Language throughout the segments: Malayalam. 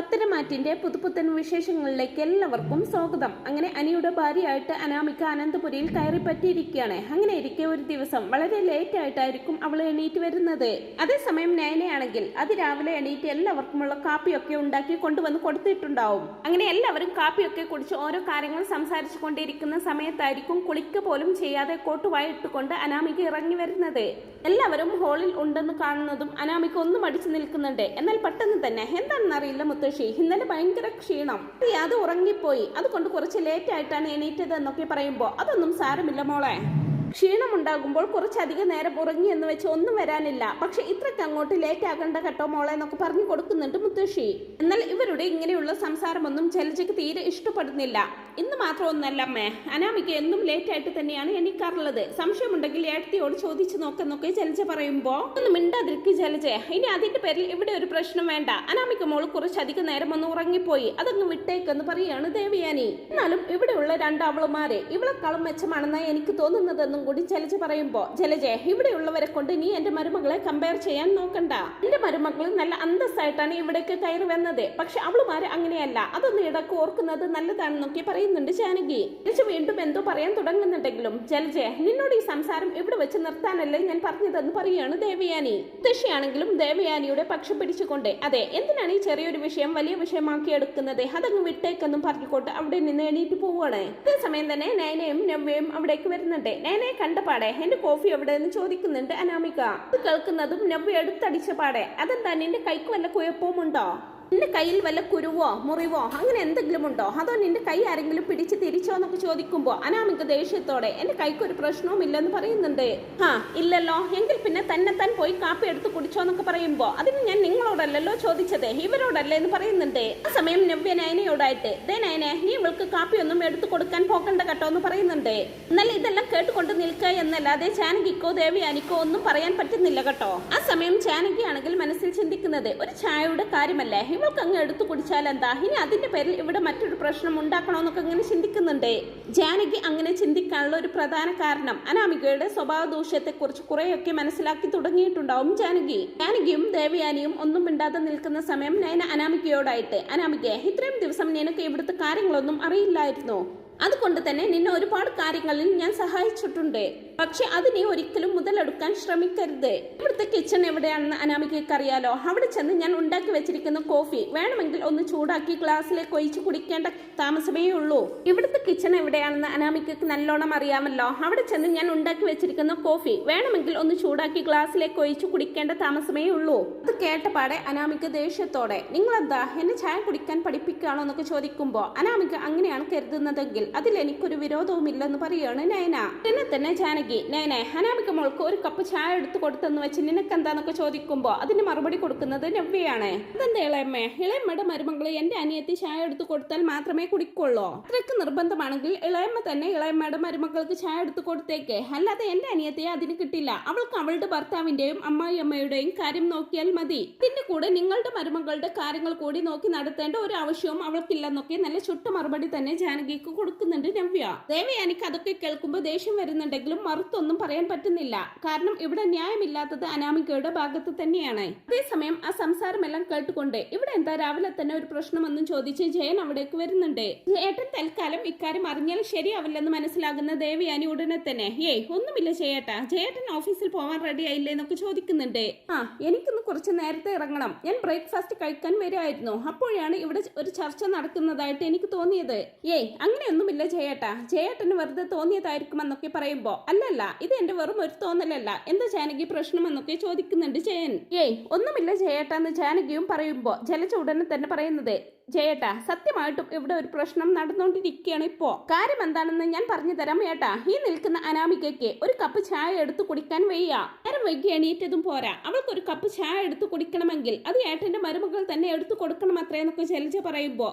പത്തനമാറ്റിന്റെ പുതുപുത്തൻ വിശേഷങ്ങളിലേക്ക് എല്ലാവർക്കും സ്വാഗതം. അങ്ങനെ അനിയുടെ ഭാര്യയായിട്ട് അനാമിക അനന്തപുരിയിൽ കയറി പറ്റിയിരിക്കുകയാണ് അങ്ങനെ ഇരിക്കെ ഒരു ദിവസം വളരെ ലേറ്റ് ആയിട്ടായിരിക്കും അവൾ എണീറ്റ് വരുന്നത്. അതേസമയം നയനയാണെങ്കിൽ അതിരാവിലെ എണീറ്റ് എല്ലാവർക്കുമുള്ള കാപ്പിയൊക്കെ ഉണ്ടാക്കി കൊണ്ടുവന്ന് കൊടുത്തിട്ടുണ്ടാവും. അങ്ങനെ എല്ലാവരും കാപ്പിയൊക്കെ കുടിച്ച് ഓരോ കാര്യങ്ങൾ സംസാരിച്ചു കൊണ്ടിരിക്കുന്ന സമയത്തായിരിക്കും കുളിക്ക പോലും ചെയ്യാതെ കോട്ടുവായിട്ടുകൊണ്ട് അനാമിക ഇറങ്ങി വരുന്നത്. എല്ലാവരും ഹോളിൽ ഉണ്ടെന്ന് കാണുന്നതും അനാമിക ഒന്നും അടിച്ചു നിൽക്കുന്നുണ്ട്. എന്നാൽ പെട്ടെന്ന് തന്നെ എന്താണെന്നറിയില്ല മുത്തശ്ശി. ഇന്നലെ ഭയങ്കര ക്ഷീണം. അത് ഉറങ്ങിപ്പോയി. അതുകൊണ്ട് കുറച്ച് ലേറ്റ് ആയിട്ടാണ് എണീറ്റത് എന്നൊക്കെ പറയുമ്പോ അതൊന്നും സാരമില്ല മോളെ. ക്ഷീണമുണ്ടാകുമ്പോൾ കുറച്ചധികം നേരം ഉറങ്ങി എന്ന് വെച്ച് ഒന്നും വരാനില്ല. പക്ഷെ ഇത്രയ്ക്ക് അങ്ങോട്ട് ലേറ്റ് ആകണ്ട കേട്ടോ മോളെ എന്നൊക്കെ പറഞ്ഞു കൊടുക്കുന്നുണ്ട് മുത്തശ്ശി. എന്നാൽ ഇവരുടെ ഇങ്ങനെയുള്ള സംസാരമൊന്നും ജലജയ്ക്ക് തീരെ ഇഷ്ടപ്പെടുന്നില്ല. ഇന്ന് മാത്രമൊന്നല്ല അമ്മേ. അനാമിക്ക് എന്നും ലേറ്റ് ആയിട്ട് തന്നെയാണ് എണീക്കാറുള്ളത്. സംശയമുണ്ടെങ്കിൽ ഏട്ടത്തിയോട് ചോദിച്ചു നോക്കെന്നൊക്കെ ജലജ പറയുമ്പോ ഒന്ന് മിണ്ടാതിരിക്കും ജലജ ഇനി അതിന്റെ പേരിൽ ഇവിടെ ഒരു പ്രശ്നം വേണ്ട. അനാമിക്ക് മോൾ കുറച്ചധികം നേരം ഒന്ന് ഉറങ്ങിപ്പോയി. അതങ്ങ് വിട്ടേക്കെന്ന് പറയാണ് ദേവിയാനി. എന്നാലും ഇവിടെയുള്ള രണ്ടാവളുമാരെ ഇവളെക്കാളും മെച്ചമാണെന്നാണ് എനിക്ക് തോന്നുന്നതെന്നും കൂടി ജലജ പറയുമ്പോ ജലജ ഇവിടെയുള്ളവരെ കൊണ്ട് നീ എന്റെ മരുമകളെ കമ്പയർ ചെയ്യാൻ നോക്കണ്ട. എന്റെ മരുമകൾ നല്ല അന്തസ്സായിട്ടാണ് ഇവിടേക്ക് കയറി വന്നത്. പക്ഷെ അവളുമാര് അങ്ങനെയല്ല. അതൊന്ന് ഇടയ്ക്ക് ഓർക്കുന്നത് നല്ലതാണെന്നൊക്കെ പറയുന്നുണ്ട് ജാനകി. ജലജ വീണ്ടും എന്തോ പറയാൻ തുടങ്ങുന്നുണ്ടെങ്കിലും ജലജ നിന്നോട് ഈ സംസാരം ഇവിടെ വെച്ച് നിർത്താനല്ലേ ഞാൻ പറഞ്ഞതെന്ന് പറയുകയാണ് ദേവയാനി. മുത്തശ്ശിയാണെങ്കിലും ദേവയാനിയുടെ പക്ഷം പിടിച്ചുകൊണ്ട് അതെ എന്തിനാണ് ഈ ചെറിയൊരു വിഷയം വലിയ വിഷയമാക്കി എടുക്കുന്നത്? അതങ്ങ് വിട്ടേക്കെന്നും പറഞ്ഞുകൊണ്ട് അവിടെ നിന്ന് എണീറ്റ് പോവുകയാണ് അതേസമയം തന്നെ നയനയും നവ്യയും അവിടേക്ക് വരുന്നുണ്ട്. നയനയെ കണ്ട പാടെ എന്റെ കോഫി എവിടെ എന്ന് ചോദിക്കുന്നുണ്ട് അനാമിക. അത് കേൾക്കുന്നതും നവ്യ എടുത്തടിച്ച പാടെ. അതെന്താ നിന്റെ കൈക്ക് വല്ല കുഴപ്പവുമുണ്ടോ? നിന്റെ കയ്യിൽ വല്ല കുരുവോ മുറിവോ അങ്ങനെ എന്തെങ്കിലും ഉണ്ടോ? അതോ നിന്റെ കൈ ആരെങ്കിലും പിടിച്ച് തിരിച്ചോ എന്നൊക്കെ ചോദിക്കുമ്പോ അനാമിക ദേഷ്യത്തോടെ എന്റെ കൈക്ക് ഒരു പ്രശ്നവും ഇല്ലെന്ന് പറയുന്നുണ്ട്. ആ ഇല്ലല്ലോ. എങ്കിൽ പിന്നെ തന്നെ താൻ പോയി കാപ്പി എടുത്ത് കുടിച്ചോ എന്നൊക്കെ പറയുമ്പോ അതിന് ഞാൻ നിങ്ങളോടല്ലല്ലോ ചോദിച്ചത് ഇവരോടല്ലേ എന്ന് പറയുന്നുണ്ട്. ആ സമയം നവ്യ നയനയോടായിട്ട് ദേ നയനെ നീ ഇവൾക്ക് കാപ്പി ഒന്നും എടുത്തു കൊടുക്കാൻ പോകണ്ട കേട്ടോ എന്ന് പറയുന്നുണ്ട്. എന്നാൽ ഇതെല്ലാം കേട്ടുകൊണ്ട് നിൽക്കുക എന്നല്ലാതെ ജാനകിക്കോ ദേവിയാനിക്കോ ഒന്നും പറയാൻ പറ്റുന്നില്ല കേട്ടോ. ആ സമയം ചാനകി ആണെങ്കിൽ മനസ്സിൽ ചിന്തിക്കുന്നത് ഒരു ചായയുടെ കാര്യമല്ലേ? ഇവൾക്ക് അങ്ങ് എടുത്തു കുടിച്ചാൽ എന്താ? ഇനി അതിന്റെ പേരിൽ ഇവിടെ മറ്റൊരു പ്രശ്നം ഉണ്ടാക്കണമെന്നൊക്കെ അങ്ങനെ ചിന്തിക്കുന്നുണ്ടേ. ജാനകി അങ്ങനെ ചിന്തിക്കാനുള്ള ഒരു പ്രധാന കാരണം അനാമികയുടെ സ്വഭാവ ദൂഷ്യത്തെക്കുറിച്ച് കുറെയൊക്കെ മനസ്സിലാക്കി തുടങ്ങിയിട്ടുണ്ടാവും ജാനകി. ജാനകിയും ദേവയാനിയും ഒന്നും മിണ്ടാതെ നിൽക്കുന്ന സമയം നയന അനാമികയോടായിട്ട് അനാമികയെ ഇത്രയും ദിവസം നിനക്ക് ഇവിടുത്തെ കാര്യങ്ങളൊന്നും അറിയില്ലായിരുന്നു. അതുകൊണ്ട് തന്നെ നിന്നെ ഒരുപാട് കാര്യങ്ങളിൽ ഞാൻ സഹായിച്ചിട്ടുണ്ട്. പക്ഷെ അത് ഒരിക്കലും മുതലെടുക്കാൻ ശ്രമിക്കരുത്. ഇവിടുത്തെ കിച്ചൺ എവിടെയാണെന്ന് അനാമികയ്ക്ക് അറിയാലോ. അവിടെ ചെന്ന് ഞാൻ ഉണ്ടാക്കി വെച്ചിരിക്കുന്ന കോഫി വേണമെങ്കിൽ ഒന്ന് ചൂടാക്കി ഗ്ലാസ്സിലേക്ക് ഒഴിച്ച് കുടിക്കേണ്ട താമസമേ ഉള്ളൂ. ഇവിടുത്തെ കിച്ചൺ എവിടെയാണെന്ന് അനാമികയ്ക്ക് നല്ലോണം അറിയാമല്ലോ. അവിടെ ചെന്ന് ഞാൻ ഉണ്ടാക്കി വെച്ചിരിക്കുന്ന കോഫി വേണമെങ്കിൽ ഒന്ന് ചൂടാക്കി ഗ്ലാസ്സിലേക്ക് ഒഴിച്ച് കുടിക്കേണ്ട താമസമേ ഉള്ളൂ. അത് കേട്ടപാടെ അനാമിക ദേഷ്യത്തോടെ നിങ്ങളെന്താ? എന്നെ ചായ കുടിക്കാൻ പഠിപ്പിക്കുകയാണോ? എന്നൊക്കെ ചോദിക്കുമ്പോൾ അനാമിക അങ്ങനെയാണ് കരുതുന്നതെങ്കിൽ അതിൽ എനിക്കൊരു വിരോധവുമില്ലെന്ന് പറയുകയാണ് നയന. എന്നെ തന്നെ ജാനകി നയനെ ഹനാമിക മോൾക്ക് ഒരു കപ്പ് ചായ എടുത്തു കൊടുത്തെന്ന് വെച്ച് നിനക്ക് എന്താന്നൊക്കെ ചോദിക്കുമ്പോൾ അതിന് മറുപടി കൊടുക്കുന്നത് നവ്യയാണ്. അതെന്താ ഇളയമ്മേ? ഇളയമ്മയുടെ മരുമകൾ എന്റെ അനിയത്തി ചായ എടുത്തു കൊടുത്താൽ മാത്രമേ കുടിക്കുള്ളൂ? അത്രയ്ക്ക് നിർബന്ധമാണെങ്കിൽ ഇളയമ്മ തന്നെ ഇളയമ്മയുടെ മരുമക്കൾക്ക് ചായ എടുത്തു കൊടുത്തേക്ക്. അല്ലാതെ എന്റെ അനിയത്തിയെ അതിന് കിട്ടില്ല. അവൾക്ക് അവളുടെ ഭർത്താവിന്റെയും അമ്മായിയമ്മയുടെയും കാര്യം നോക്കിയാൽ മതി. ഇതിന്റെ കൂടെ നിങ്ങളുടെ മരുമകളുടെ കാര്യങ്ങൾ കൂടി നോക്കി നടത്തേണ്ട ഒരു ആവശ്യവും അവൾക്കില്ലെന്നൊക്കെ നല്ല ചുട്ട മറുപടി തന്നെ ജാനകിക്ക് കൊടുക്കുന്നുണ്ട് നവ്യ. ദേവയാനിക്ക് അതൊക്കെ കേൾക്കുമ്പോൾ ദേഷ്യം വരുന്നുണ്ടെങ്കിലും മറുത്തൊന്നും പറയാൻ പറ്റുന്നില്ല. കാരണം ഇവിടെ ന്യായമില്ലാത്തത് അനാമികയുടെ ഭാഗത്ത് തന്നെയാണ്. അതേസമയം ആ സംസാരമെല്ലാം കേട്ടുകൊണ്ട് ഇവിടെ എന്താ രാവിലെ തന്നെ ഒരു പ്രശ്നമൊന്നും ചോദിച്ച് ജയൻ അവിടേക്ക് വരുന്നുണ്ട്. ഏട്ടൻ തൽക്കാലം ഇക്കാര്യം അറിഞ്ഞാൽ ശരിയാവില്ലെന്ന് മനസ്സിലാകുന്ന ദേവിയാനി ഉടനെ തന്നെ ഏയ് ഒന്നുമില്ല ചേട്ടാ ജയേട്ടൻ ഓഫീസിൽ പോവാൻ റെഡി ആയില്ലേ എന്നൊക്കെ ചോദിക്കുന്നുണ്ട്. ആ എനിക്കൊന്ന് കുറച്ച് നേരത്തെ ഇറങ്ങണം. ഞാൻ ബ്രേക്ക്ഫാസ്റ്റ് കഴിക്കാൻ വരുമായിരുന്നു അപ്പോഴാണ് ഇവിടെ ഒരു ചർച്ച നടക്കുന്നതായിട്ട് എനിക്ക് തോന്നിയത്. ഏയ് അങ്ങനെയൊന്നുമില്ല ജയേട്ടാ. ജയേട്ടന് വെറുതെ തോന്നിയതായിരിക്കുമെന്നൊക്കെ പറയുമ്പോ അല്ലല്ല ഇത് എന്റെ വെറും ഒരു തോന്നലല്ല. എന്താ ജാനകി പ്രശ്നമെന്നൊക്കെ ചോദിക്കുന്നുണ്ട് ജയൻ. ഏയ് ഒന്നുമില്ല ജയേട്ടാ എന്ന് ജാനകിയും പറയുമ്പോ ജലജ ഉടനെ തന്നെ പറയുന്നത് ജയേട്ടാ സത്യമായിട്ടും ഇവിടെ ഒരു പ്രശ്നം നടന്നുകൊണ്ടിരിക്കുകയാണ് ഇപ്പോ. കാര്യം എന്താണെന്ന് ഞാൻ പറഞ്ഞു തരാം ഏട്ടാ. ഈ നിൽക്കുന്ന അനാമികയ്ക്ക് ഒരു കപ്പ് ചായ എടുത്ത് കുടിക്കാൻ വയ്യ. നേരം വൈകി എണീറ്റതും പോരാ. അവൾക്ക് ഒരു കപ്പ് ചായ എടുത്ത് കുടിക്കണമെങ്കിൽ അത് ഏട്ടന്റെ മരുമകൾ തന്നെ എടുത്തു കൊടുക്കണം അത്രയെന്നൊക്കെ ശൈലജ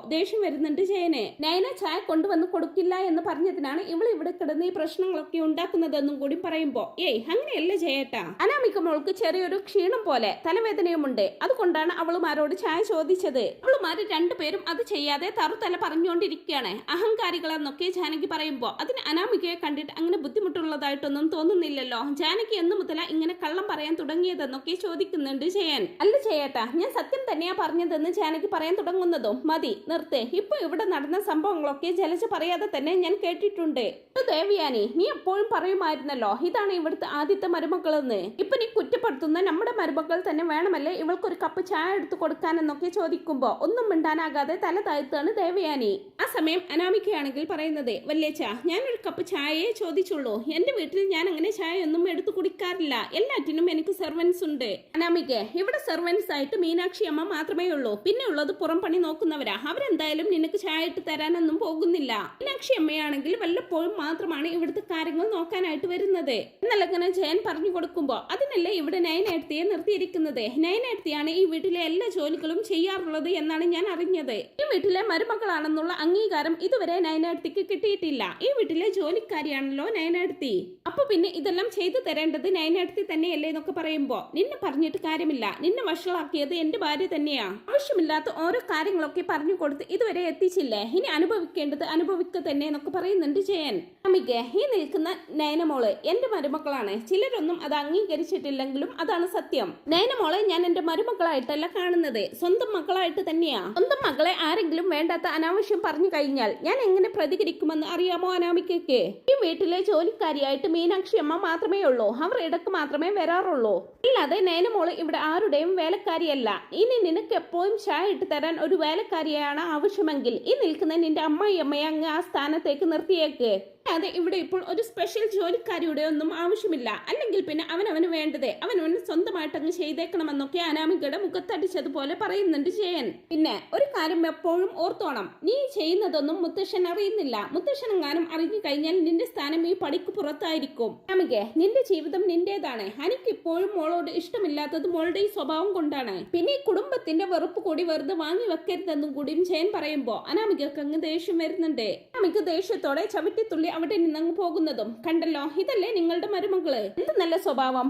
ദേഷ്യം വരുന്നുണ്ട് ജയനെ. നയന ചായ കൊണ്ടുവന്ന് കൊടുക്കില്ല എന്ന് പറഞ്ഞതിനാണ് ഇവൾ ഇവിടെ കിടന്ന് ഈ പ്രശ്നങ്ങളൊക്കെ ഉണ്ടാക്കുന്നതെന്നും കൂടി പറയുമ്പോ. ഏയ് അങ്ങനെയല്ല ജയേട്ടാ. അനാമിക മോൾക്ക് ചെറിയൊരു ക്ഷീണം പോലെ തലവേദനയുമുണ്ട്. അതുകൊണ്ടാണ് അവളുമാരോട് ചായ ചോദിച്ചത്. അവളുമാര് രണ്ടുപേരും അത് ചെയ്യാതെ തറുതല പറഞ്ഞുകൊണ്ടിരിക്കുകയാണ്. അഹങ്കാരികളെന്നൊക്കെ ജാനകി പറയുമ്പോൾ അതിന് അനാമികയെ കണ്ടിട്ട് അങ്ങനെ ബുദ്ധിമുട്ടുള്ളതായിട്ടൊന്നും തോന്നുന്നില്ലല്ലോ. ജാനകി എന്ന് മുതല ഇങ്ങനെ കള്ളം പറയാൻ തുടങ്ങിയതെന്നൊക്കെ ചോദിക്കുന്നുണ്ട് ജയൻ. അല്ല ജയേട്ടാ ഞാൻ സത്യം തന്നെയാ പറഞ്ഞതെന്ന് ജാനകി പറയാൻ തുടങ്ങുന്നതും. മതി നിർത്തേ. ഇപ്പൊ ഇവിടെ നടന്ന സംഭവങ്ങളൊക്കെ ജലജ പറയാതെ തന്നെ ഞാൻ കേട്ടിട്ടുണ്ട്. ദേവിയാനി നീ എപ്പോഴും പറയുമായിരുന്നല്ലോ ഇതാണ് ഇവിടുത്തെ ആദ്യത്തെ മരുമക്കളെന്ന് ഇപ്പൊ നീ കുറ്റപ്പെടുത്തുന്ന നമ്മുടെ മരുമക്കൾ തന്നെ വേണമല്ലേ ഇവൾക്കൊരു കപ്പ് ചായ എടുത്തു കൊടുക്കാനെന്നൊക്കെ ചോദിക്കുമ്പോ ഒന്നും മിണ്ടാനാകാതെ തല താഴ്ത്താണ് ദേവയാനി. ആ സമയം അനാമിക്കയാണെങ്കിൽ പറയുന്നത് വല്യേച്ച ഞാനൊരു കപ്പ് ചായയെ ചോദിച്ചുള്ളൂ. എന്റെ വീട്ടിൽ ഞാൻ അങ്ങനെ ചായ ഒന്നും എടുത്തു കുടിക്കാറില്ല. എല്ലാറ്റിനും എനിക്ക് സെർവൻസ് ഉണ്ട്. അനാമിക്ക ഇവിടെ സെർവൻസ് ആയിട്ട് മീനാക്ഷി അമ്മ മാത്രമേ ഉള്ളൂ. പിന്നെ ഉള്ളത് പുറം പണി നോക്കുന്നവരാ. അവരെന്തായാലും നിനക്ക് ചായ ഇട്ട് തരാനൊന്നും പോകുന്നില്ല. മീനാക്ഷി അമ്മയാണെങ്കിൽ വല്ലപ്പോഴും മാത്രമാണ് ഇവിടുത്തെ കാര്യങ്ങൾ നോക്കാനായിട്ട് വരുന്നത്. എന്നല്ലങ്ങനെ ജയൻ പറഞ്ഞു കൊടുക്കുമ്പോ അതിനല്ലേ ഇവിടെ നയനേഴ്ത്തിയെ നിർത്തിയിരിക്കുന്നത്? നയനേഴ്ത്തിയാണ് ഈ വീട്ടിലെ എല്ലാ ജോലികളും ചെയ്യാറുള്ളത് എന്നാണ് ഞാൻ അറിഞ്ഞത്. ഈ വീട്ടിലെ മരുമകളാണെന്നുള്ള അംഗീകാരം ഇതുവരെ നയനേടത്തിക്ക് കിട്ടിയിട്ടില്ല. ഈ വീട്ടിലെ ജോലിക്കാരിയാണല്ലോ നയനേടത്തി അപ്പൊ പിന്നെ ഇതെല്ലാം ചെയ്തു തരേണ്ടത് നയനേടത്തി തന്നെയല്ലേ എന്നൊക്കെ പറയുമ്പോ നിന്നെ പറഞ്ഞിട്ട് കാര്യമില്ല. നിന്നെ വഷളാക്കിയത് എന്റെ ഭാര്യ തന്നെയാ. ആവശ്യമില്ലാത്ത ഓരോ കാര്യങ്ങളൊക്കെ പറഞ്ഞു കൊടുത്ത് ഇതുവരെ എത്തിച്ചില്ലേ? ഇനി അനുഭവിക്കേണ്ടത് അനുഭവിക്കുക തന്നെ എന്നൊക്കെ പറയുന്നുണ്ട് ജയൻ. അമ്മിക്ക് ഈ നിൽക്കുന്ന നയനമോൾ എന്റെ മരുമക്കളാണ്. ചിലരൊന്നും അത് അംഗീകരിച്ചിട്ടില്ലെങ്കിലും അതാണ് സത്യം. നയനമോളെ ഞാൻ എന്റെ മരുമക്കളായിട്ടല്ല കാണുന്നത്. സ്വന്തം മക്കളായിട്ട് തന്നെയാ. സ്വന്തം മകളെ ആരെങ്കിലും വേണ്ടാത്ത അനാവശ്യം പറഞ്ഞു കഴിഞ്ഞാൽ ഞാൻ എങ്ങനെ പ്രതികരിക്കുമെന്ന് അറിയാമോ അനാമിക്കയ്ക്ക് ഈ വീട്ടിലെ ജോലിക്കാരിയായിട്ട് മീനാക്ഷി അമ്മ മാത്രമേ ഉള്ളൂ. അവർ ഇടയ്ക്ക് മാത്രമേ വരാറുള്ളൂ. അല്ലാതെ നേനമോൾ ഇവിടെ ആരുടെയും വേലക്കാരിയല്ല. ഇനി നിനക്ക് എപ്പോഴും ചായ ഇട്ട് തരാൻ ഒരു വേലക്കാരിയാണ് ആവശ്യമെങ്കിൽ ഈ നിൽക്കുന്ന നിന്റെ അമ്മായി അമ്മയെ അങ്ങ് ആ സ്ഥാനത്തേക്ക് നിർത്തിയേക്ക്. അതെ ഇവിടെ ഇപ്പോൾ ഒരു സ്പെഷ്യൽ ജോലിക്കാരിയുടെ ഒന്നും ആവശ്യമില്ല. അല്ലെങ്കിൽ പിന്നെ അവനവന് വേണ്ടത്. അവനവന് സ്വന്തമായിട്ട് അങ്ങ് ചെയ്തേക്കണമെന്നൊക്കെ അനാമികയുടെ മുഖത്തടിച്ചതുപോലെ പറയുന്നുണ്ട് ജയൻ. പിന്നെ ഒരു കാര്യം എപ്പോഴും ഓർത്തോണം. നീ ചെയ്യുന്നതൊന്നും മുത്തശ്ശൻ അറിയുന്നില്ല. മുത്തശ്ശൻ എങ്ങാനും അറിഞ്ഞു കഴിഞ്ഞാൽ നിന്റെ സ്ഥാനം ഈ പടിക്ക് പുറത്തായിരിക്കും. അനാമികെ നിന്റെ ജീവിതം നിന്റേതാണ്. എനിക്ക് ഇപ്പോഴും മോളോട് ഇഷ്ടമില്ലാത്തത് മോളുടെ ഈ സ്വഭാവം കൊണ്ടാണ്. പിന്നെ ഈ കുടുംബത്തിന്റെ വെറുപ്പ് കൂടി വെറുതെ വാങ്ങി വെക്കരുതെന്നും കൂടിയും ജയൻ പറയുമ്പോ അനാമികക്ക് അങ്ങ് ദേഷ്യം വരുന്നുണ്ട്. അനാമിക ദേഷ്യത്തോടെ ചവിട്ടിത്തുള്ളി അവിടെ നിന്നങ്ങ് പോകുന്നതും. കണ്ടല്ലോ ഇതല്ലേ നിങ്ങളുടെ മരുമകൾ? എന്ത് നല്ല സ്വഭാവം.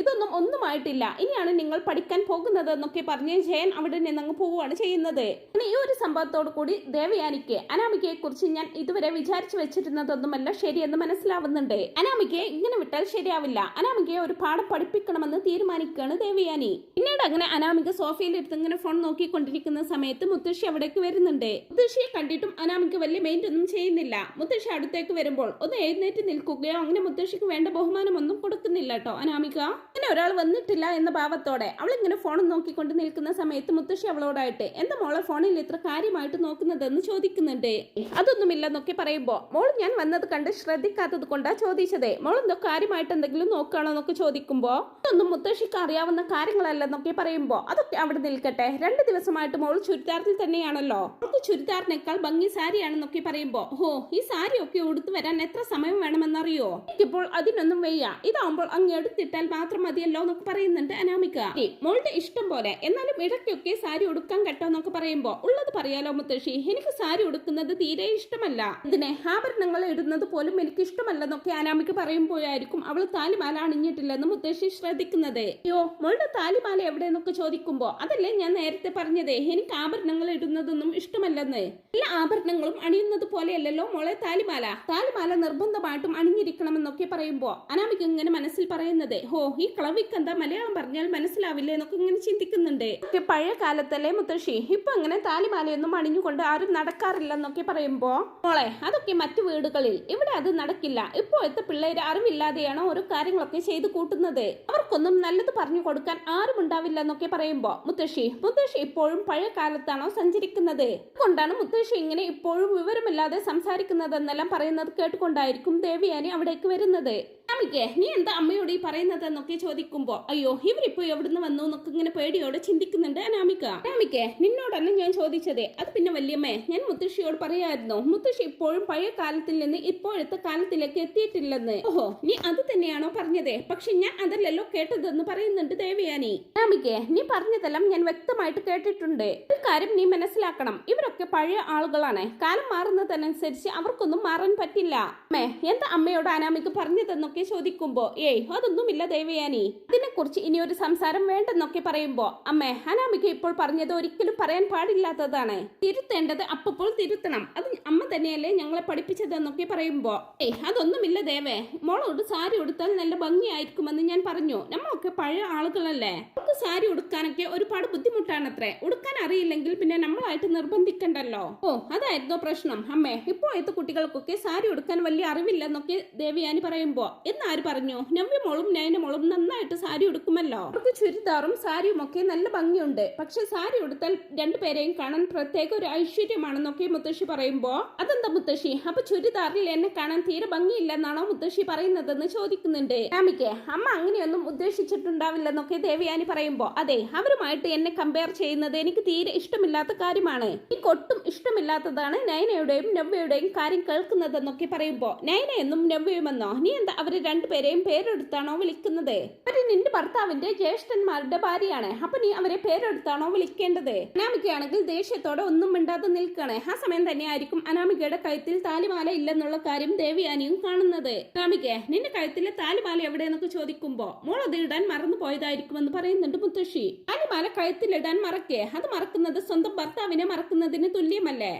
ഇതൊന്നും ഒന്നുമായിട്ടില്ല. ഇനിയാണ് നിങ്ങൾ പഠിക്കാൻ പോകുന്നത് എന്നൊക്കെ പറഞ്ഞ് ജയൻ അവിടെ നിന്നങ്ങ് പോവുകയാണ് ചെയ്യുന്നത്. ഈ ഒരു സംഭവത്തോടു കൂടി ദേവയാനിക്ക് അനാമികയെ കുറിച്ച് ഞാൻ ഇതുവരെ വിചാരിച്ചു വെച്ചിരുന്നതൊന്നുമല്ല ശരിയെന്ന് മനസ്സിലാവുന്നുണ്ട്. അനാമികയെ ഇങ്ങനെ വിട്ടാൽ ശരിയാവില്ല. അനാമികയെ ഒരു പാഠം പഠിപ്പിക്കണമെന്ന് തീരുമാനിക്കുകയാണ് ദേവയാനി. പിന്നീട് അങ്ങനെ അനാമിക സോഫയിൽ ഇരുന്ന് ഇങ്ങനെ ഫോൺ നോക്കിക്കൊണ്ടിരിക്കുന്ന സമയത്ത് മുത്തശ്ശി അവിടേക്ക് വരുന്നുണ്ട്. മുത്തശ്ശിയെ കണ്ടിട്ടും അനാമിക വലിയ മെയിന്റ് ഒന്നും ചെയ്യുന്നില്ല. മുത്തശ്ശി അടുത്തേക്ക് വരുമ്പോൾ ഒന്ന് എഴുന്നേറ്റ് നിൽക്കുകയോ അങ്ങനെ മുത്തശ്ശിക്ക് വേണ്ട ബഹുമാനം ഒന്നും കൊടുക്കുന്നില്ല കേട്ടോ അനാമിക. അങ്ങനെ ഒരാൾ വന്നിട്ടില്ല എന്ന ഭാവത്തോടെ അവൾ ഇങ്ങനെ ഫോൺ നോക്കിക്കൊണ്ട് നിൽക്കുന്ന സമയത്ത് മുത്തശ്ശി അവളോടായിട്ട് എന്താ മോളെ ഫോണിൽ ഇത്ര കാര്യമായിട്ട് നോക്കുന്നതെന്ന് ചോദിക്കുന്നുണ്ട്? അതൊന്നുമില്ലെന്നൊക്കെ പറയുമ്പോ മോൾ ഞാൻ വന്നത് കണ്ട് ശ്രദ്ധിക്കാത്തത് കൊണ്ടാ ചോദിച്ചതേ. മോൾ എന്തോ കാര്യമായിട്ട് എന്തെങ്കിലും നോക്കുകയാണോ എന്നൊക്കെ ചോദിക്കുമ്പോ അതൊന്നും മുത്തശ്ശിക്ക് അറിയാവുന്ന കാര്യങ്ങളല്ലെന്നൊക്കെ പറയുമ്പോ അതൊക്കെ അവിടെ നിൽക്കട്ടെ. രണ്ട് ദിവസമായിട്ട് മോൾ ചുരിദാറിൽ തന്നെയാണല്ലോ. അവൾക്ക് ചുരിദാറിനേക്കാൾ ഭംഗി സാരിയാണെന്നൊക്കെ പറയുമ്പോ ഹോ ഈ ഒക്കെ ഉടുത്തു വരാൻ എത്ര സമയം വേണമെന്നറിയോ? എനിക്കിപ്പോൾ അതിനൊന്നും വയ്യ. ഇതാവുമ്പോൾ അങ്ങ് എടുത്തിട്ടാൽ മാത്രം മതിയല്ലോ എന്നൊക്കെ പറയുന്നുണ്ട് അനാമിക. മോളുടെ ഇഷ്ടം പോലെ എന്നാലും ഇടയ്ക്കൊക്കെ സാരി ഉടുക്കാൻ കേട്ടോ എന്നൊക്കെ പറയുമ്പോ ഉള്ളത് പറയാലോ മുത്തശ്ശി? എനിക്ക് സാരി ഉടുക്കുന്നത് തീരെ ഇഷ്ടമല്ല. ഇതിനെ ആഭരണങ്ങൾ ഇടുന്നത് പോലും എനിക്ക് ഇഷ്ടമല്ലെന്നൊക്കെ അനാമിക പറയുമ്പോഴായിരിക്കും അവൾ താലിമാല അണിഞ്ഞിട്ടില്ലെന്ന് മുത്തശ്ശി ശ്രദ്ധിക്കുന്നത്. അയ്യോ മോളുടെ താലിമാല എവിടെയെന്നൊക്കെ ചോദിക്കുമ്പോ അതല്ലേ ഞാൻ നേരത്തെ പറഞ്ഞതേ എനിക്ക് ആഭരണങ്ങൾ ഇടുന്നതൊന്നും ഇഷ്ടമല്ലെന്ന്. എല്ലാ ആഭരണങ്ങളും അണിയുന്നത് പോലെയല്ലല്ലോ മോളെ താലിമാല. താലിമാല നിർബന്ധമായിട്ടും അണിഞ്ഞിരിക്കണമെന്നൊക്കെ പറയുമ്പോ അനാമിക ഇങ്ങനെ മനസ്സിൽ പറയുന്നത് ഹോ ഈ കളവിക്ക് എന്താ മലയാളം പറഞ്ഞാൽ മനസ്സിലാവില്ലേ എന്നൊക്കെ ഇങ്ങനെ ചിന്തിക്കുന്നുണ്ട്. പഴയ കാലത്തല്ലേ മുത്തശ്ശി? ഇപ്പൊ അങ്ങനെ താലിമാലയൊന്നും അണിഞ്ഞുകൊണ്ട് ആരും നടക്കാറില്ലെന്നൊക്കെ പറയുമ്പോ മോളെ അതൊക്കെ മറ്റു വീടുകളിൽ. ഇവിടെ അത് നടക്കില്ല. ഇപ്പോഴത്തെ പിള്ളേര് അറിവില്ലാതെയാണ് ഓരോ കാര്യങ്ങളൊക്കെ ചെയ്തു കൂട്ടുന്നത്? അവർക്കൊന്നും നല്ലത് പറഞ്ഞു കൊടുക്കാൻ ആരും ഉണ്ടാവില്ല എന്നൊക്കെ പറയുമ്പോ മുത്തശ്ശി മുത്തശ്ശി ഇപ്പോഴും പഴയ കാലത്താണോ സഞ്ചരിക്കുന്നത്? അതുകൊണ്ടാണ് മുത്തശ്ശി ഇങ്ങനെ ഇപ്പോഴും വിവരമില്ലാതെ സംസാരിക്കുന്നതെന്നെല്ലാം പറയുന്നത് കേട്ടുകൊണ്ടായിരിക്കും ദേവിയാനി അവിടേക്ക് വരുന്നത്. അനാമികെ നീ എന്താ അമ്മയോട് ഈ പറയുന്നത് എന്നൊക്കെ ചോദിക്കുമ്പോ അയ്യോ ഇവരിപ്പോ എവിടുന്ന് വന്നു? എന്നൊക്കെ ഇങ്ങനെ പേടിയോടെ ചിന്തിക്കുന്നുണ്ട് അനാമിക. അനാമികെ നിന്നോടന്നെ ഞാൻ ചോദിച്ചതേ. അത് പിന്നെ വല്യമ്മേ ഞാൻ മുത്തശ്ശിയോട് പറയായിരുന്നു. മുത്തശ്ശി ഇപ്പോഴും പഴയ കാലത്തിൽ നിന്ന് ഇപ്പോഴത്തെ കാലത്തിലേക്ക് എത്തിയിട്ടില്ലെന്ന്. ഓഹോ നീ അത് തന്നെയാണോ പറഞ്ഞതേ? പക്ഷെ ഞാൻ അതല്ലല്ലോ കേട്ടതെന്ന് പറയുന്നുണ്ട് ദേവയാനി. അനാമികെ നീ പറഞ്ഞതെല്ലാം ഞാൻ വ്യക്തമായിട്ട് കേട്ടിട്ടുണ്ട്. ഒരു കാര്യം നീ മനസ്സിലാക്കണം. ഇവരൊക്കെ പഴയ ആളുകളാണ്. കാലം മാറുന്നതനുസരിച്ച് അവർക്കൊന്നും മാറാൻ പറ്റില്ല. അമ്മേ എന്താ അമ്മയോട് അനാമിക്ക് പറഞ്ഞതെന്നൊക്കെ ചോദിക്കുമ്പോ ഏയ് അതൊന്നുമില്ല ദേവയാനി. ഇതിനെക്കുറിച്ച് ഇനി ഒരു സംസാരം വേണ്ടെന്നൊക്കെ പറയുമ്പോ അമ്മേ അനാമിക്ക് ഇപ്പോൾ പറഞ്ഞത് ഒരിക്കലും പറയാൻ പാടില്ലാത്തതാണ്. തിരുത്തേണ്ടത് അപ്പപ്പോൾ തിരുത്തണം. അത് അമ്മ തന്നെയല്ലേ ഞങ്ങളെ പഠിപ്പിച്ചതെന്നൊക്കെ പറയുമ്പോ. ഏയ് അതൊന്നുമില്ല ദേവേ. മോളോട് സാരി ഉടുത്താൽ നല്ല ഭംഗിയായിരിക്കുമെന്ന് ഞാൻ പറഞ്ഞു. നമ്മളൊക്കെ പഴയ ആളുകളല്ലേ. നമുക്ക് സാരി ഉടുക്കാനൊക്കെ ഒരുപാട് ബുദ്ധിമുട്ടാണത്രേ. ഉടുക്കാൻ അറിയില്ലെങ്കിൽ പിന്നെ നമ്മളായിട്ട് നിർബന്ധിക്കണ്ടല്ലോ. ഓ അതായിരുന്നു പ്രശ്നം. അമ്മേ ഇപ്പോഴത്തെ കുട്ടികൾക്കൊക്കെ സാരി ഉടുക്കാൻ വലിയ അറിവില്ലെന്നൊക്കെ ദേവിയാനി പറയുമ്പോ എന്നാര് പറഞ്ഞു? നവ്യ മോളും നയന മോളും നന്നായിട്ട് സാരി ഉടുക്കുമല്ലോ. അവർക്ക് ചുരിദാറും സാരിയും ഒക്കെ നല്ല ഭംഗിയുണ്ട്. പക്ഷെ സാരി ഉടുത്താൽ രണ്ടുപേരെയും കാണാൻ പ്രത്യേക ഒരു ഐശ്വര്യമാണെന്നൊക്കെ മുത്തശ്ശി പറയുമ്പോ അതെന്താ മുത്തശ്ശി? അപ്പൊ ചുരിദാറിൽ എന്നെ കാണാൻ തീരെ ഭംഗിയില്ലെന്നാണോ മുത്തശ്ശി പറയുന്നതെന്ന് ചോദിക്കുന്നുണ്ട്. രാമിക്ക് അമ്മ അങ്ങനെയൊന്നും ഉദ്ദേശിച്ചിട്ടുണ്ടാവില്ലെന്നൊക്കെ ദേവയാനി പറയുമ്പോ അതെ അവരുമായിട്ട് എന്നെ കമ്പയർ ചെയ്യുന്നത് എനിക്ക് തീരെ ഇഷ്ടമില്ലാത്ത കാര്യമാണ്. എനിക്ക് ഒട്ടും ഇഷ്ടമില്ലാത്തതാണ് നയനയുടെയും നവ്യയുടെയും കാര്യം കേൾക്കുന്നതെന്നൊക്കെ പറയുമ്പോ നയന എന്നും നവ്യയുമെന്നോ? നീ എന്താ അവർ രണ്ടുപേരെയും പേരെടുത്താണോ വിളിക്കുന്നത്? അവർ നിന്റെ ഭർത്താവിന്റെ ജ്യേഷ്ഠന്മാരുടെ ഭാര്യയാണ്. അപ്പൊ നീ അവരെ പേരെടുത്താണോ വിളിക്കേണ്ടത്? അനാമികയാണെങ്കിൽ ദേഷ്യത്തോടെ ഒന്നും മിണ്ടാതെ നിൽക്കണേ. ആ സമയം തന്നെയായിരിക്കും അനാമികയുടെ കഴുത്തിൽ താലിമാല ഇല്ലെന്നുള്ള കാര്യം ദേവിയാനിയും കാണുന്നത്. അനാമിക നിന്റെ കഴുത്തിലെ താലിമാല എവിടെയെന്നൊക്കെ ചോദിക്കുമ്പോ മോൾ അത് ഇടാൻ മറന്നു പോയതായിരിക്കുമെന്ന് പറയുന്നുണ്ട് മുത്തശ്ശി. താലിമാല കഴുത്തിലിടാൻ മറക്കേ. അത് മറക്കുന്നത് സ്വന്തം ഭർത്താവിനെ മറക്കുന്നതിന് തുല്യമല്ലേ?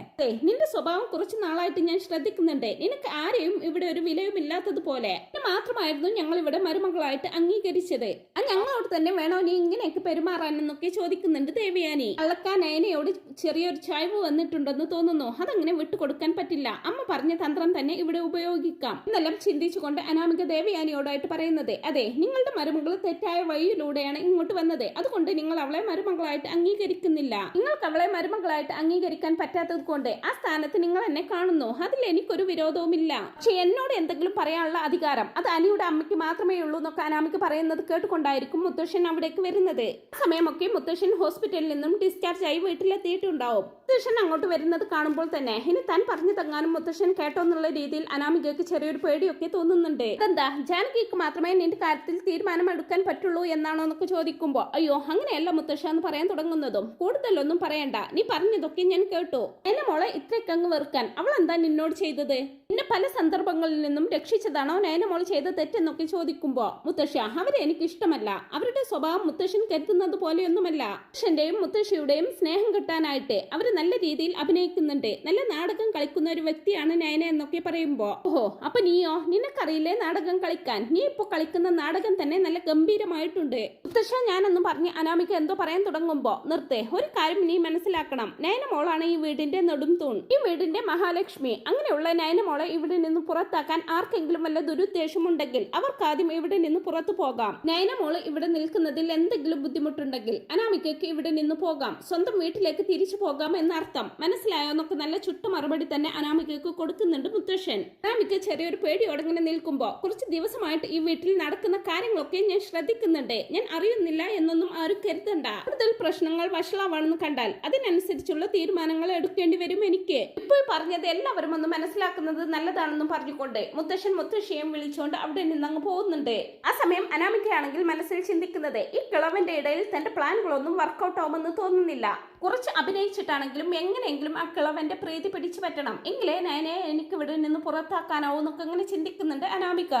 നിന്റെ സ്വഭാവം കുറച്ചു നാളായിട്ട് ഞാൻ ശ്രദ്ധിക്കുന്നുണ്ട്. നിനക്ക് ആരെയും ഇവിടെ ഒരു വിലയും ഇല്ലാത്തതുപോലെ ഇത് മാത്രമായിരുന്നു ഞങ്ങൾ ഇവിടെ മരുമകളായിട്ട് അംഗീകരിച്ചത്. ആ ഞങ്ങളോട് തന്നെ വേണോ നീ ഇങ്ങനെയൊക്കെ പെരുമാറാനെന്നൊക്കെ ചോദിക്കുന്നുണ്ട് ദേവിയാനി. അളക്കാൻ നയനയോട് ചെറിയൊരു ചായ്വ് വന്നിട്ടുണ്ടെന്ന് തോന്നുന്നു. അതങ്ങനെ വിട്ടുകൊടുക്കാൻ പറ്റില്ല. അമ്മ പറഞ്ഞ തന്ത്രം തന്നെ ഇവിടെ ഉപയോഗിക്കാം. എന്നെല്ലാം ചിന്തിച്ചുകൊണ്ട് അനാമിക ദേവയാനിയോടായിട്ട് പറയുന്നത്. അതെ നിങ്ങളുടെ മരുമകൾ തെറ്റായ വഴിയിലൂടെയാണ് ഇങ്ങോട്ട് വന്നത്. അതുകൊണ്ട് നിങ്ങൾ അവളെ മരുമകളായിട്ട് അംഗീകരിക്കുന്നില്ല. നിങ്ങൾക്ക് അവളെ മരുമകളായിട്ട് അംഗീകരിക്കാൻ പറ്റാത്തത് കൊണ്ട് ആ സ്ഥാനത്ത് നിങ്ങൾ എന്നെ കാണുന്നു. അതിൽ എനിക്കൊരു വിരോധവുമില്ല. പക്ഷെ എന്നോട് എന്തെങ്കിലും പറയാനുള്ള അധികാരം അത് അനിയുടെ അമ്മയ്ക്ക് മാത്രമേ ഉള്ളൂ എന്നൊക്കെ അനാമിക്ക് പറയുന്നത് കേട്ടുകൊണ്ടായിരിക്കും മുത്തശ്ശൻ അവിടേക്ക് വരുന്നത്. സമയമൊക്കെ മുത്തശ്ശൻ ഹോസ്പിറ്റലിൽ നിന്നും ഡിസ്ചാർജ് ആയി വീട്ടിലെത്തിയിട്ടുണ്ടാവും. മുത്തശ്ശൻ അങ്ങോട്ട് വരുന്നത് കാണുമ്പോൾ തന്നെ ഇനി താൻ പറഞ്ഞു തങ്ങാനും മുത്തശ്ശൻ കേട്ടോ എന്നുള്ള രീതിയിൽ അനാമികയ്ക്ക് ചെറിയൊരു പേടിയൊക്കെ തോന്നുന്നുണ്ട്. അതെന്താ ജാനകിക്ക് മാത്രമേ നിന്റെ കാര്യത്തിൽ തീരുമാനം എടുക്കാൻ പറ്റുള്ളൂ എന്നാണോ എന്നൊക്കെ ചോദിക്കുമ്പോ അയ്യോ അങ്ങനെയല്ല മുത്തശ്ശ എന്ന് പറയാൻ തുടങ്ങുന്നതും കൂടുതലൊന്നും പറയണ്ട. നീ പറഞ്ഞതൊക്കെ ഞാൻ കേട്ടു. എന്നെ മോളെ ഇത്രയ്ക്കങ്ങ് വെറുക്കാൻ അവൾ എന്താ നിന്നോട് ചെയ്തത്? നിന്നെ പല സന്ദർഭങ്ങളിൽ നിന്നും രക്ഷിച്ചതാണോ നയനമോൾ ചെയ്ത തെറ്റെന്നൊക്കെ ചോദിക്കുമ്പോ മുത്തശ്ശ അവരെ എനിക്ക് ഇഷ്ടമല്ല അവരുടെ സ്വഭാവം മുത്തശ്ശൻ കരുതുന്നത് പോലെയൊന്നുമല്ല. മുത്തശ്ശന്റെയും മുത്തശ്ശിയുടെയും സ്നേഹം കിട്ടാനായിട്ട് അവർ നല്ല രീതിയിൽ അഭിനയിക്കുന്നുണ്ട്. നല്ല നാടകം കളിക്കുന്ന ഒരു വ്യക്തിയാണ് നയന എന്നൊക്കെ പറയുമ്പോ ഓഹോ അപ്പൊ നീയോ? നിനക്കറിയില്ലേ നാടകം കളിക്കാൻ? നീ ഇപ്പൊ കളിക്കുന്ന നാടകം തന്നെ നല്ല ഗംഭീരമായിട്ടുണ്ട്. മുത്തശ്ശ ഞാനൊന്നും പറഞ്ഞ് അനാമിക എന്തോ പറയാൻ തുടങ്ങുമ്പോ നിർത്തെ ഒരു കാര്യം നീ മനസ്സിലാക്കണം. നയന മോളാണ് ഈ വീടിന്റെ നെടും തൂൺ. ഈ വീടിന്റെ മഹാലക്ഷ്മി. അങ്ങനെയുള്ള നയന മോളെ ഇവിടെ നിന്ന് പുറത്താക്കാൻ ആർക്കെങ്കിലും വല്ല ദുരുദ്ദേശമുണ്ടെങ്കിൽ അവർക്ക് ആദ്യം ഇവിടെ നിന്ന് പുറത്തു പോകാം. നയനമോൾ ഇവിടെ നിൽക്കുന്നതിൽ എന്തെങ്കിലും ബുദ്ധിമുട്ടുണ്ടെങ്കിൽ അനാമികയ്ക്ക് ഇവിടെ നിന്ന് പോകാം. സ്വന്തം വീട്ടിലേക്ക് തിരിച്ചു പോകാം എന്നർത്ഥം. മനസ്സിലായോ? എന്നൊക്കെ നല്ല ചുട്ട മറുപടി തന്നെ അനാമികയ്ക്ക് കൊടുക്കുന്നുണ്ട് മുത്തശ്ശൻ. അനാമിക ചെറിയൊരു പേടിയോടെ ഇങ്ങനെ നിൽക്കുമ്പോ കുറച്ച് ദിവസമായിട്ട് ഈ വീട്ടിൽ നടക്കുന്ന കാര്യങ്ങളൊക്കെ ഞാൻ ശ്രദ്ധിക്കുന്നുണ്ട്. ഞാൻ അറിയുന്നില്ല എന്നൊന്നും ആരും കരുതണ്ട. കൂടുതൽ പ്രശ്നങ്ങൾ വഷളാവാണെന്ന് കണ്ടാൽ അതിനനുസരിച്ചുള്ള തീരുമാനങ്ങൾ എടുക്കേണ്ടി വരും എനിക്ക്. ഇപ്പോൾ പറഞ്ഞത് എല്ലാവരും ഒന്ന് മനസ്സിലാക്കുന്നത് നല്ലതാണെന്നും പറഞ്ഞുകൊണ്ട് മുത്തശ്ശൻ മുത്തശ്ശിയും വിളിച്ചുകൊണ്ട് അവിടെ നിന്ന് അങ്ങ് പോകുന്നുണ്ട്. ആ സമയം അനാമികയാണെങ്കിൽ മനസ്സിൽ ചിന്തിക്കുന്നത് ഈ കിളവന്റെ ഇടയിൽ തന്റെ പ്ലാനുകളൊന്നും വർക്കൗട്ട് ആവുമെന്ന് തോന്നുന്നില്ല. കുറച്ച് അഭിനയിച്ചിട്ടാണെങ്കിലും എങ്ങനെയെങ്കിലും ആ കിളവന്റെ പ്രീതി പിടിച്ചു പറ്റണം. എങ്കിലേ നയനെ എനിക്ക് ഇവിടെ നിന്ന് പുറത്താക്കാനാവൂ എന്നൊക്കെ അങ്ങനെ ചിന്തിക്കുന്നുണ്ട് അനാമിക.